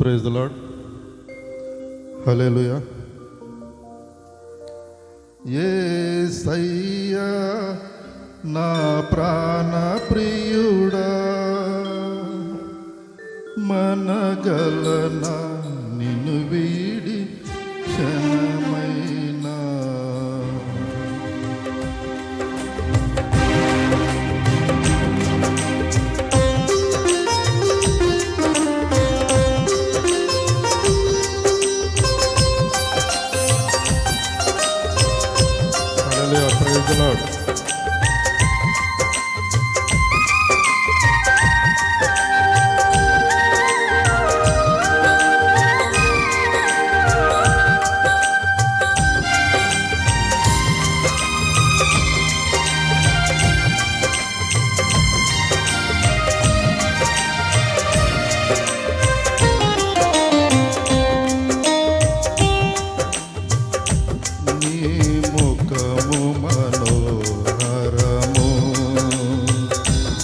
Praise the Lord hallelujah ఏ సయ్యా నా ప్రాణ ప్రియుడా మనగలనా నిన్ను వీడి క్షణ Praise the Lord.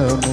Oh.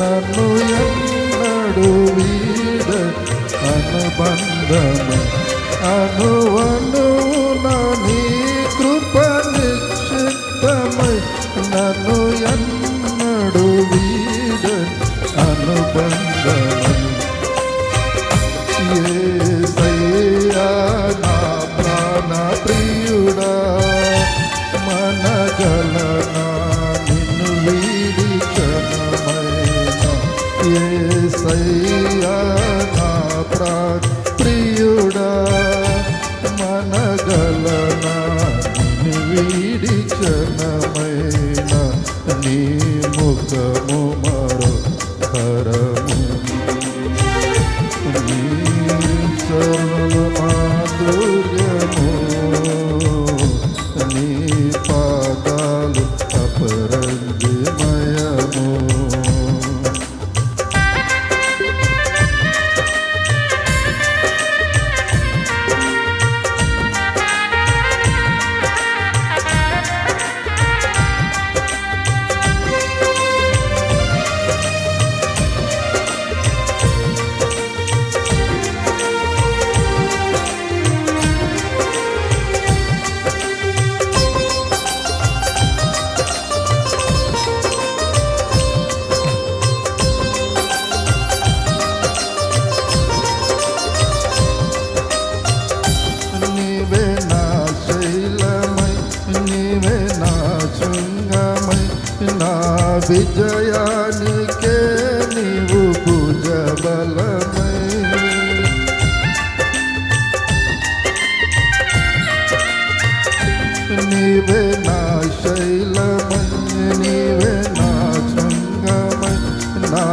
నన్ను ఎన్నడు వీడ అనుబంధము. అనువను నీ కృప నిశ్చితమై నన్ను యేసయ్యా నా ప్రాణ ప్రియుడా మనగలనా వీడి నీ ముఖము మరో నీ ಕೃಷ್ಣ ವಿಜಯನಿಗೆ ನೀವು ಪೂಜಬಲಮೈ ನೀವೇ ನಾ ಶೈಲಮೈ ನೀವೇ ನಾ ಸಂಗಮೈ ನಾ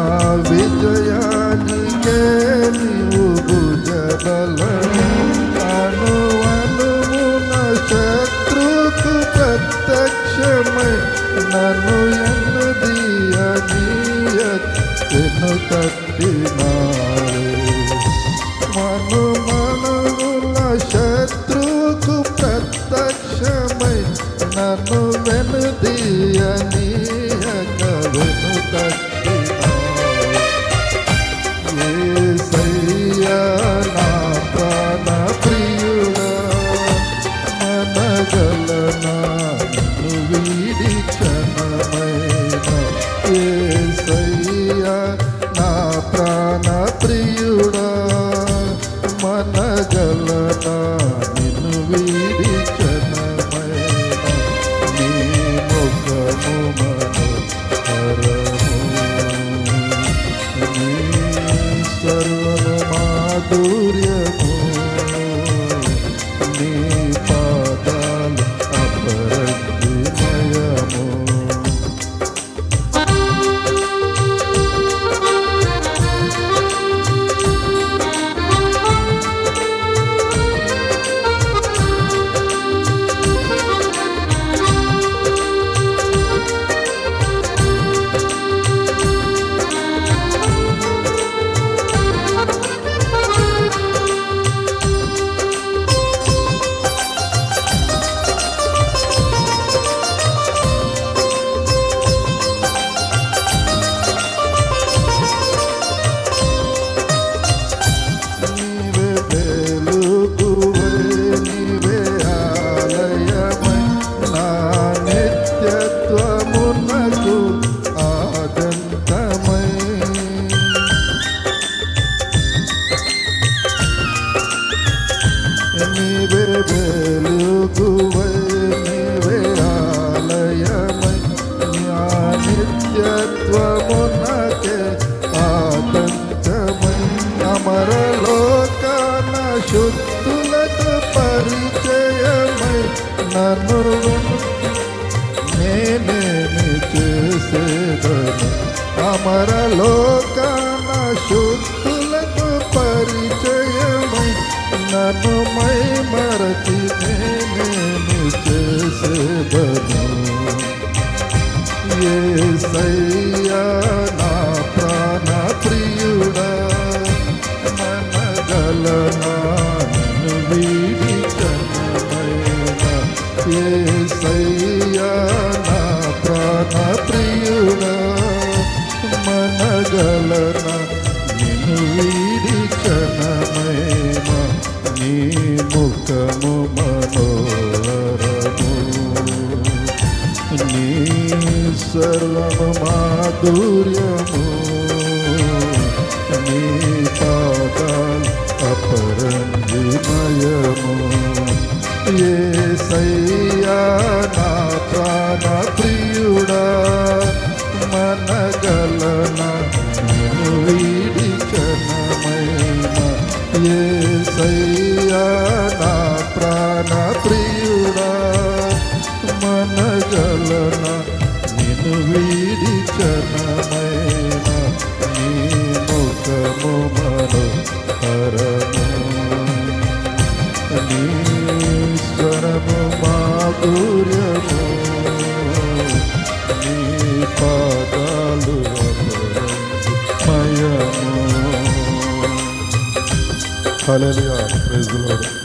ವಿಜಯನಿಗೆ ನೀವು ಪೂಜಬಲಮೈ ಅನು ಅನುಗುಣ ಶತ್ರುತು ಪ್ರತ್ಯಕ್ಷಮೈ Ooh. నీవే వెలుగువై నీవే ఆలయమై నిత్యత్వమునకే ఆదంతమై అమరలోకాన శుద్ధులకు పరిచయమై నన్ను నేనేమి చేసేదను? అమరలోకాన మై మరచి నేనేమి చేసేదను యేసయ్యా నా ప్రాణ ప్రియుడా మనగలనా నిన్ను వీడి కనమైన యేసయ్యా నా ప్రాణ ప్రియుడా మనగలనా నిన్ను माधुर्यमो नीताकाल अपरं ये सैया ना प्राण प्रियुड़ा, मन गलना विचनमयना ये सैया ना प्राण मन गलना वीर चरण मैना नी मुख मुमन हरण नीश्वरम माधुर्यम नी पादालु मयम Hallelujah. Praise the Lord.